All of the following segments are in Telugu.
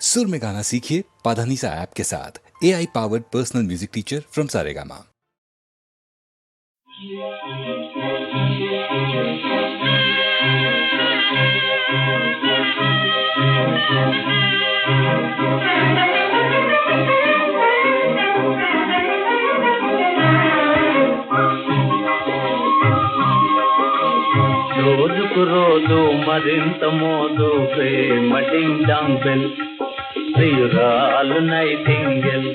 सुर में गाना सीखिए पाधानीसा ऐप के साथ A I powered personal music teacher from Saregama రోజుకు రోజు మరింత మోదు ప్రేమ డింగ్ డాంగ్ బెల్ ప్రియురాలు నైటింగల్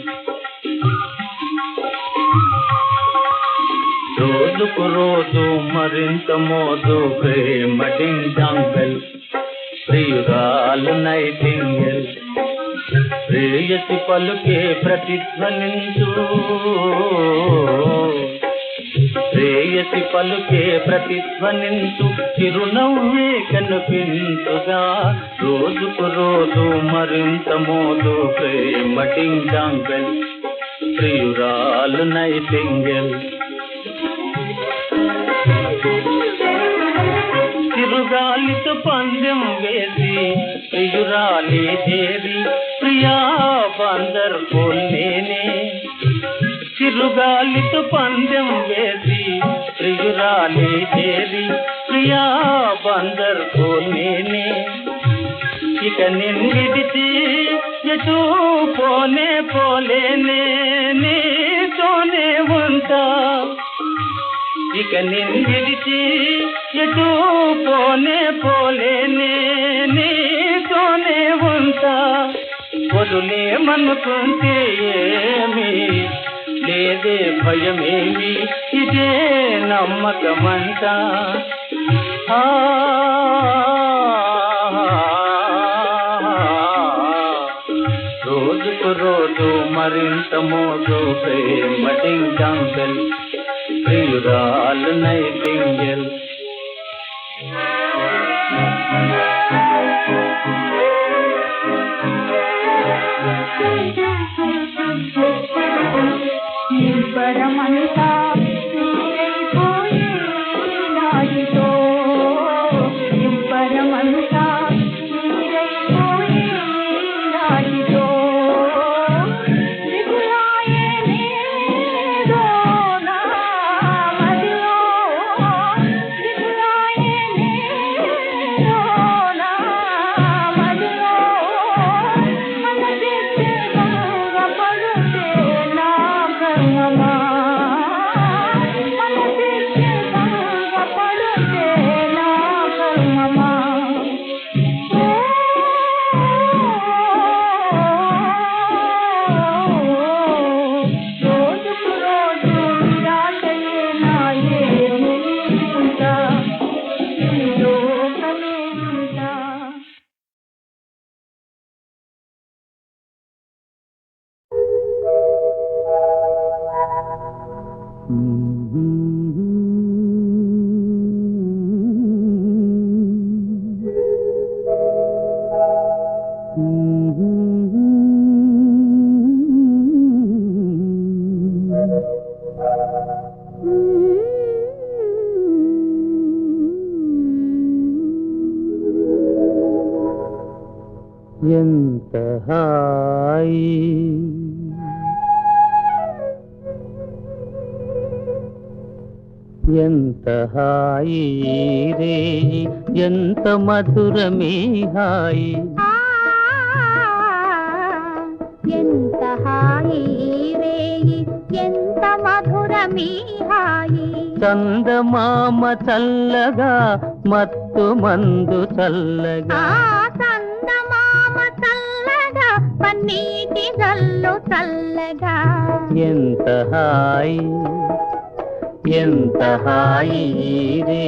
రోజుకు రోజు మరింత మోదు ప్రేమ డింగ్ డాంగ్ బెల్ ప్రియురాలు నైటింగెల్ ప్రేయసి పలుకే ప్రతిధ్వనించు శ్రేయసి పలుకే ప్రతిధ్వనించు చిరునవ్వే కనిపించుగా. రోజుకు రోజు మరింత మోదు ప్రేమ టింగాంగల్ ప్రియురాలు నైటింగల్ తిరుగాలితో పందెం వేసి ప్రియురాలి దేవి ప్రియా బందర్ నేనే చిరుగాలితో పందెం వేసి ప్రియురాలి దేవి ప్రియా బందర్ నేనే. ఇక నిన్నిడిచి ఎటు పోనే పోలేనే నీతోనే ఉంటా. ఇక నిన్నిడిచి ఎటు పోనే పోలేనే నీతోనే ఉంటా. వదులేమనుకుంటే ఏమి లేదే భయమేమి ఇదే నమ్మకమంతా ఆ రోజుకు రోజు మరింత మోదు ప్రేమ డింగంగల్ ప్రియురాలు నైటింగల్ పరమంతా నీరైపోయే ఎంత హాయి ఎంత హాయి రే ఎంత మధురమే హాయి ఎంత హాయి రేయి ఎంత మధురమీ హాయి చందమామ చల్లగా మత్తు మందు చల్లగా. పన్నీటి జల్లు చల్లగా ఎంత హాయి ఎంత హాయి రే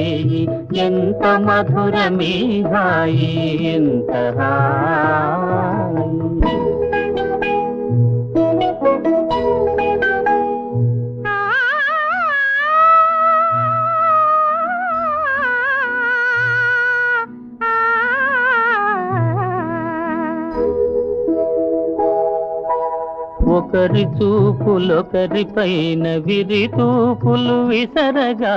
ఎంత మధురమే హాయి ఎంత హాయి. ఒకరి చూపులొకరి పైన విరి తూపులు విసరగా.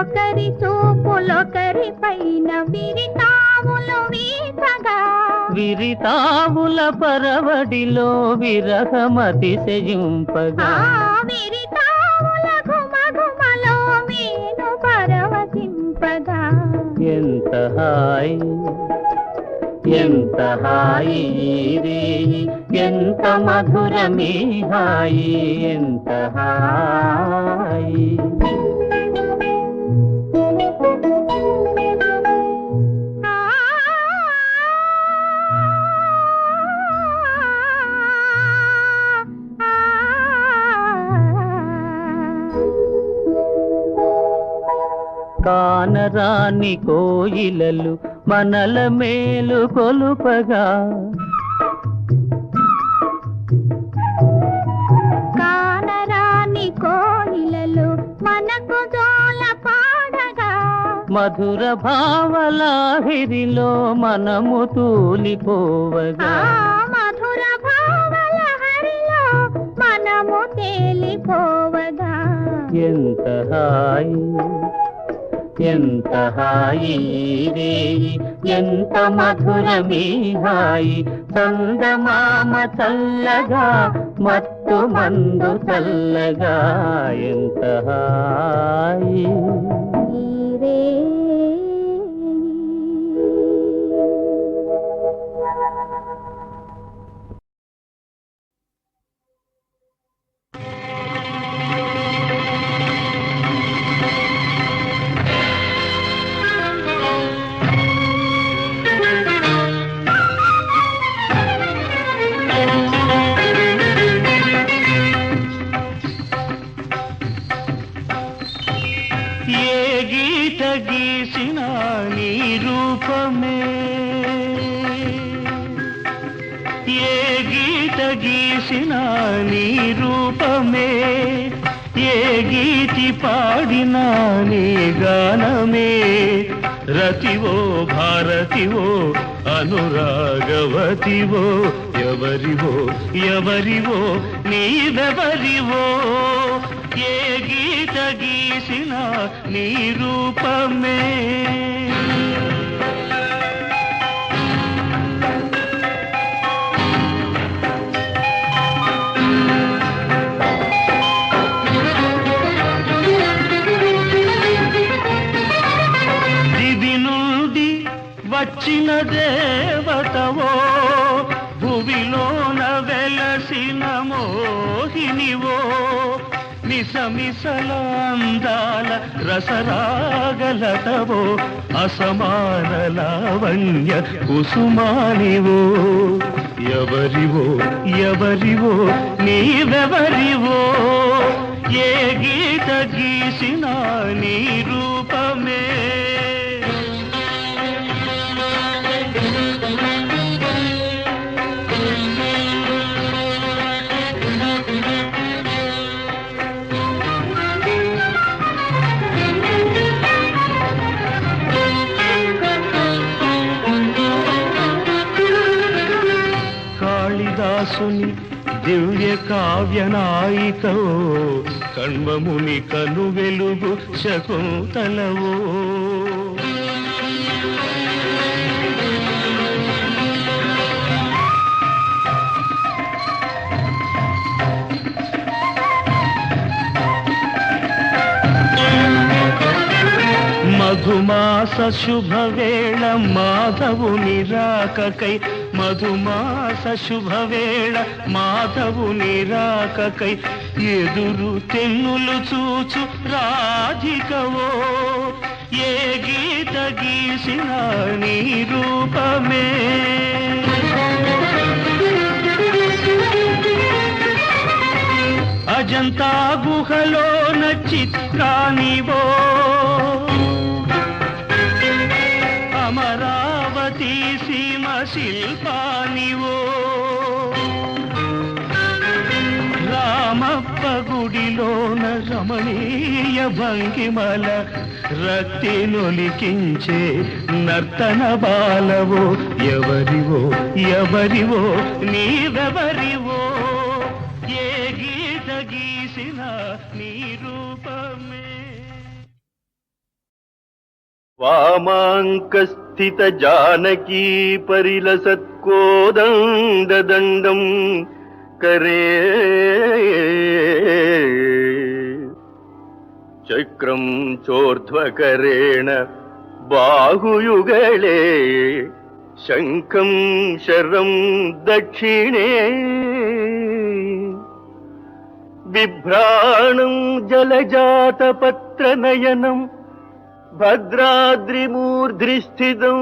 ఒకరి చూపులొకరి పైన విరితాములు విరితావుల పరవడిలో విరహమతిశయింపగా విరితావుల ఘుమఘుమలో మీను పరవశింపగా. ఎంత హాయి. ఎంత హాయి రే ఎంత మధురమీ హాయి ఎంత హాయి ఆ కానరాని కోయిలలు మనల మేలు కొలుపగా. కానరాని కోయిలలు మనకు జోల పాడగా. మధుర భావలాహిరిలో మనము మధుర తేలిపోవగా. ఎంత హాయి. ఎంత హాయి రే ఎంత మధురమీ హాయి చందమామ చల్లగా మత్తు మందు చల్లగా ఎంత హాయి ఏ గీత గీసిన నీ రూపమే ఏ గీతి పాడిన నీ గానమే. రతివో భారతివో అనురాగవతివో ఎవరివో ఎవరివో నీవెవరివో ఏ గీత గీసిన నీ రూపమే. అందాల రసరాగలటవో అసమాన లావణ్య కుసుమానివో. ఎవరివో ఎవరివో నీవెవరివో? ఏ గీత గీసిన నీ రూప కాళిదాసుని దివ్య కావ్యనాయికో కణ్వముని కను వెలుగు శకుంతలవో. మధుమాస శుభవేళ మాధవుని రాకకై మధుమాస శుభవేళ మాధవుని రాకకై ఎదురు తెన్నులు చూచు రాధికవో ఏ గీత గీసిన నీ రూపమే అజంతా గుహలో నచ్చిత్రానివో అమరా అమరావతి సీమ శిల్పానివో రామప్ప గుడిలోన రమణీయ భంగిమల రక్తి నొలికించే నర్తన బాలవో. ఎవరివో ఎవరివో నీవెవరివో. ఏ గీత గీసిన నీ రూపమే. குந்தித ஜானகி பரிலசத்கோதந்த தண்டம் கரே சக்கரம் சோர்த்வகரேண பாகுயுகளே சங்கம் ஷரம் தட்சிணே बिभ्राणम् जलजातपत्रनयनम् భద్రాద్రిమూర్ధ్రిస్థితం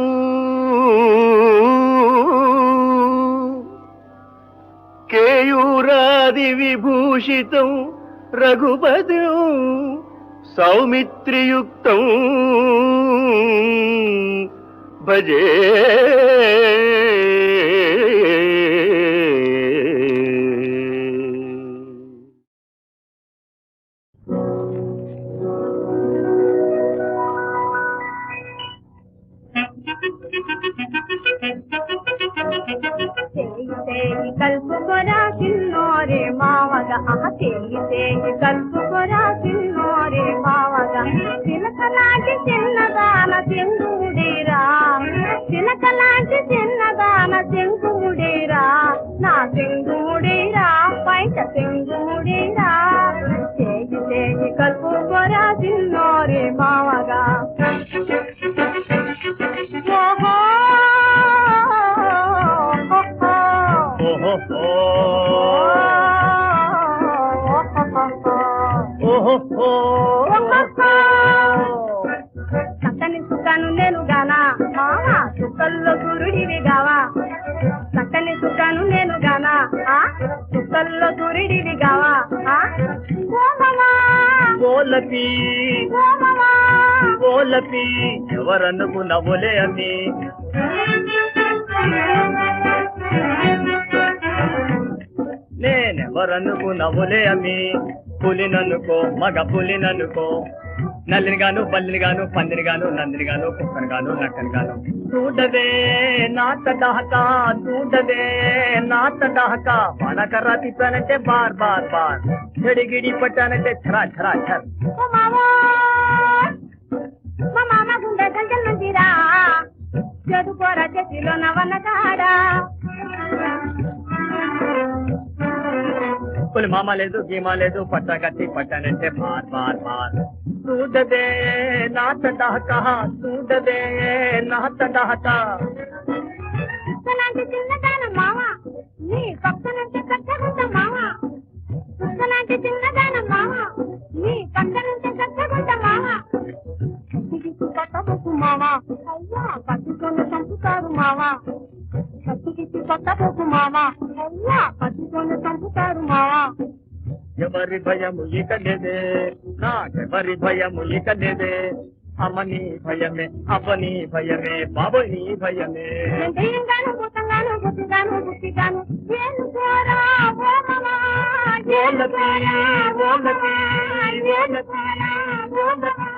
కేయూరాది విభూషితం రఘుపతిం సౌమిత్రియుక్తం. భజే మావగా ఆహ చేయి కలుపుకొరా చిన్నోరే చిలకలాంటి చిన్నదాన చిలకలాంటి చిన్నదాన నా చెంగుడీరా పైట చెంగుడీరా. చేయి చేయి కలుపుకొరా చిన్నోరే ఓహో! ఓహో! చక్కని సుఖాను నేను గానా? మావా చుక్కల్లో సూర్యుడివి గావా? చక్కని సుఖాను నేను గానా? ఆ? చుక్కల్లో సూర్యుడివి గావా? ఓ మామా ఓలపి ఎవరనుకున్నవులే అని? నేనెవరనుకున్నవులే అని? పులిననుకో మగ పులిననుకో. నల్లిని గాను బల్లిని గాను పందిని గాను నందిని గాను కుక్కని గాను నక్కని గాను చూడదే నాత దహక. చూడదే నాత దహక వనకర్ర తిప్పానంటే బార్ బార్. బార్ చెడిగిడి పట్టానంటే ఛరా ఛరా ఛర్. మా మామ గుండె గంటల నుంచిరా. చదువుకోరా చేతిలో నవన్న పులి మామ లేదు గీమా లేదు పట్టా కత్తి పట్టానంటే బార్ బార్ బార్ చూడదే నాత దహక చూడదే నాత దహక కుక్కలాంటి చిన్నదానం మామ నీ పక్కనుంటే కట్టగుంట మామ కుక్కలాంటి చిన్నదానం మామ నీ పక్కనుంటే కట్టగుంట మామ కత్తికి కొట్టబోకు మామ అయ్యా పట్టుకొని చంపుతారు మామ కత్తికి కొట్టబోకు మామ పట్టుకొని చంపుతారు మామ ఎవరి భయము ఇక లేదే నాకెవరి భయము ఇక లేదే. అమ్మని భయమే అవ్వని భయమే బాబని భయమే. నేను దెయ్యంగాను భూతంగాను బుద్ధిగాను బుద్ధిగాను. ఏలుకోరా ఓ మామ ఓ మామ ఓ మామ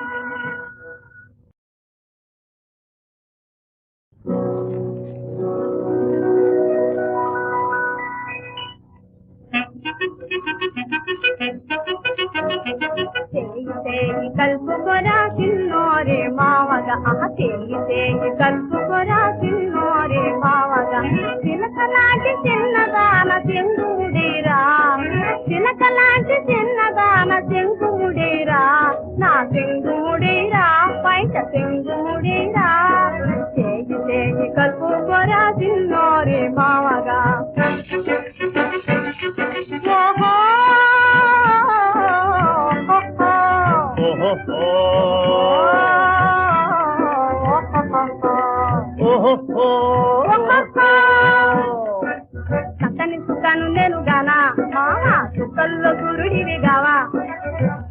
చక్కని సుఖాను నేను గానా మామా చుక్కల్లో సూర్యుడివి గావా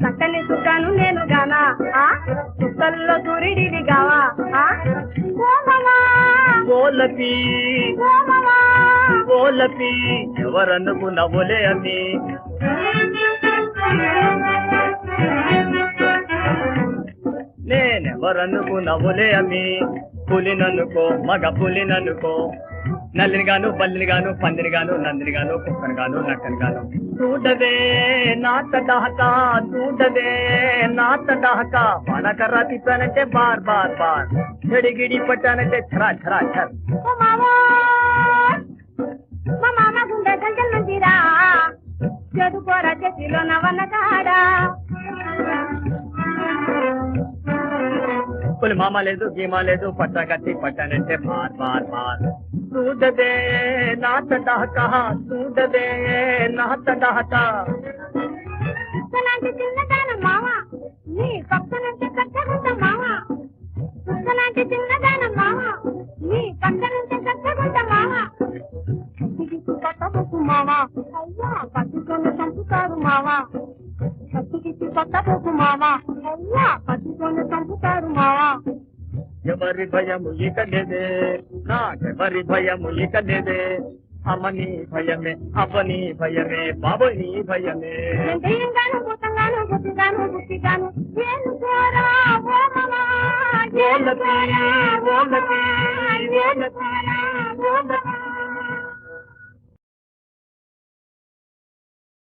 చక్కని సుఖాను నేను గానా ఆ చుక్కల్లో సూర్యుడివి గావా ఆ ఓ మామా ఓలపి ఓ మామా ఓలపి ఎవరనుకున్నవులే అని నేనెవరనుకున్నవులే అని పులిననుకో మగ పులిననుకో నల్లిని గాను బల్లిని గాను పందిని గాను నందిని గాను కుక్కని గాను నక్కని గాను. చూడవే నాత డహక చూడవే నాత డహక బాణకర్ర తిప్పానంటే బార్ బార్ బార్. చెడిగిడి పట్టానంటే ఛరా ఛరా ఛర్. ఓ మావా మా మామ గుండె గంటల మంచిరా చదువుకోర చేతిలో నవన్న కాడా పులి మామ లేదు గీమా లేదు పట్ట కట్టి పట్టానంటే డహక కుక్కలాంటి చిన్నదాన మామ నీ పక్కనంటే కట్టగుంట మామ. కుక్కలాంటి చిన్నదాన మామ నీ పక్కనంటే కట్టగుంట మామ. కత్తికి కొట్టబోకు మామ. అయ్యా పట్టుకొని చంపుతారు మామ. కొట్టబోకు మామ అయ్యా పట్టుకొని చంపుతారు మామ ఎవరి భయము ఇక లేదే నాకెవరి భయము ఇక లేదే అమ్మని భయమే అవ్వని భయమే బాబని భయమే. భూతంగాను బుద్ధిగాను బుద్ధిగాను. ఏను కోరా ఓ మామ.